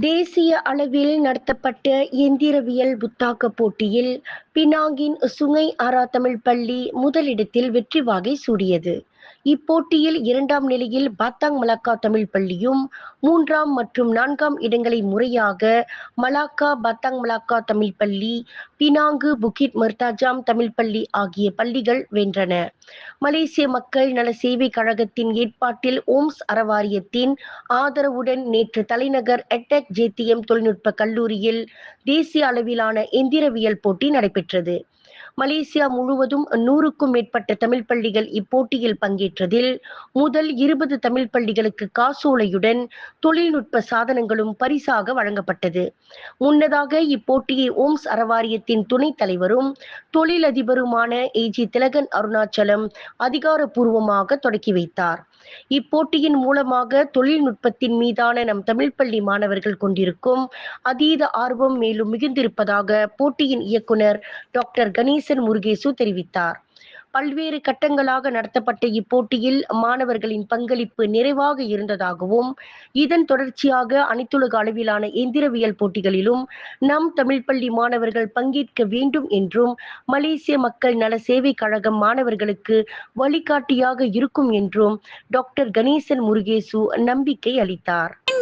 தேசிய அளவில் நடத்தப்பட்ட எந்திரவியல் புத்தாக்க போட்டியில் பினாங்கின் சுங்கை ஆரா தமிழ் பள்ளி முதலிடத்தில் வெற்றி வாகை சூடியது. இப்போட்டியில் இரண்டாம் நிலையில் பாத்தாங் மலாக்கா தமிழ் பள்ளியும் மூன்றாம் மற்றும் நான்காம் இடங்களை முறையாக மலாக்கா பாத்தாங் மலாக்கா தமிழ் பள்ளி பினாங்கு புகிட் மர்தாஜாம் தமிழ் பள்ளி ஆகிய பள்ளிகள் வென்றன. மலேசிய மக்கள் நல சேவை கழகத்தின் ஏற்பாட்டில் ஓம்ஸ் அறவாரியத்தின் ஆதரவுடன் நேற்று தலைநகர் எட்டெக் ஜேடிஎம் தொழில்நுட்ப கல்லூரியில் தேசிய அளவிலான எந்திரவியல் போட்டி நடைபெற்றது. மலேசியா முழுவதும் நூறுக்கும் மேற்பட்ட தமிழ் பள்ளிகள் இப்போட்டியில் பங்கேற்றதில் முதல் இருபது தமிழ் பள்ளிகளுக்கு காசோலையுடன் தொழில்நுட்ப சாதனங்களும் பரிசாக வழங்கப்பட்டது. முன்னதாக இப்போட்டியை ஓம்ஸ் அறவாரியத்தின் துணைத் தலைவரும் தொழிலதிபருமான ஏஜி திலகன் அருணாச்சலம் அதிகாரப்பூர்வமாக தொடக்கி வைத்தார். இப்போட்டியின் மூலமாக தொழில்நுட்பத்தின் மீதான நம் தமிழ் பள்ளி மாணவர்கள் கொண்டிருக்கும் அதீத ஆர்வம் மேலும் மிகுந்திருப்பதாக போட்டியின் இயக்குனர் டாக்டர் கணேஷ் கணேசன் முருகேசு தெரிவித்தார். பல்வேறு கட்டங்களாக நடத்தப்பட்ட இப்போட்டியில் மாணவர்களின் பங்களிப்பு நிறைவாக இருந்ததாகவும் இதன் தொடர்ச்சியாக அனைத்துலக அளவிலான எந்திரவியல் போட்டிகளிலும் நம் தமிழ் பள்ளி மாணவர்கள் பங்கேற்க வேண்டும் என்றும் மலேசிய மக்கள் நல சேவை கழகம் மாணவர்களுக்கு வழிகாட்டியாக இருக்கும் என்றும் டாக்டர் கணேசன் முருகேசு நம்பிக்கை அளித்தார்.